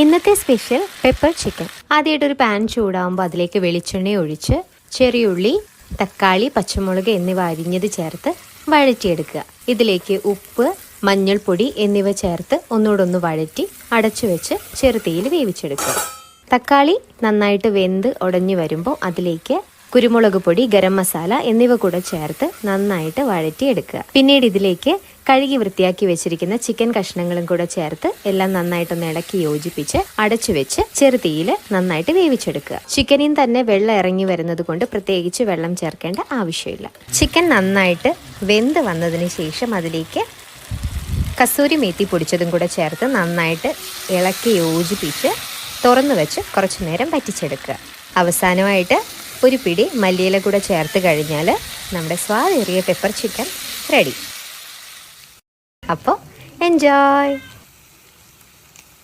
ഇന്നത്തെ special pepper chicken. ആദ്യമായിട്ട് ഒരു പാൻ ചൂടാകുമ്പോൾ അതിലേക്ക് വെളിച്ചെണ്ണ ഒഴിച്ച് ചെറിയുള്ളി തക്കാളി പച്ചമുളക് എന്നിവ അരിഞ്ഞത് ചേർത്ത് വഴറ്റിയെടുക്കുക. ഇതിലേക്ക് ഉപ്പ് മഞ്ഞൾപ്പൊടി എന്നിവ ചേർത്ത് ഒന്നുകൂടൊന്ന് വഴറ്റി അടച്ചു വെച്ച് ചെറുതീയിൽ വേവിച്ചെടുക്കുക. തക്കാളി നന്നായിട്ട് വെന്ത് ഉടഞ്ഞു വരുമ്പോൾ അതിലേക്ക് കുരുമുളക് പൊടി ഗരം മസാല എന്നിവ കൂടെ ചേർത്ത് നന്നായിട്ട് വഴറ്റിയെടുക്കുക. പിന്നീട് ഇതിലേക്ക് കഴുകി വൃത്തിയാക്കി വെച്ചിരിക്കുന്ന ചിക്കൻ കഷ്ണങ്ങളും കൂടെ ചേർത്ത് എല്ലാം നന്നായിട്ടൊന്ന് ഇളക്കി യോജിപ്പിച്ച് അടച്ചു വെച്ച് ചെറുതീയിൽ നന്നായിട്ട് വേവിച്ചെടുക്കുക. ചിക്കനിൽ തന്നെ വെള്ളം ഇറങ്ങി വരുന്നത് കൊണ്ട് പ്രത്യേകിച്ച് വെള്ളം ചേർക്കേണ്ട ആവശ്യമില്ല. ചിക്കൻ നന്നായിട്ട് വെന്ത് വന്നതിന് ശേഷം അതിലേക്ക് കസൂരി മേത്തി പൊടിച്ചതും കൂടെ ചേർത്ത് നന്നായിട്ട് ഇളക്കി യോജിപ്പിച്ച് തുറന്നു വെച്ച് കുറച്ചു നേരം പറ്റിച്ചെടുക്കുക അവസാനമായിട്ട് ഒരു പിടി മല്ലിയില കൂടെ ചേർത്ത് കഴിഞ്ഞാൽ നമ്മുടെ സ്വാദേറിയ പെപ്പർ ചിക്കൻ റെഡി അപ്പോൾ എൻജോയ്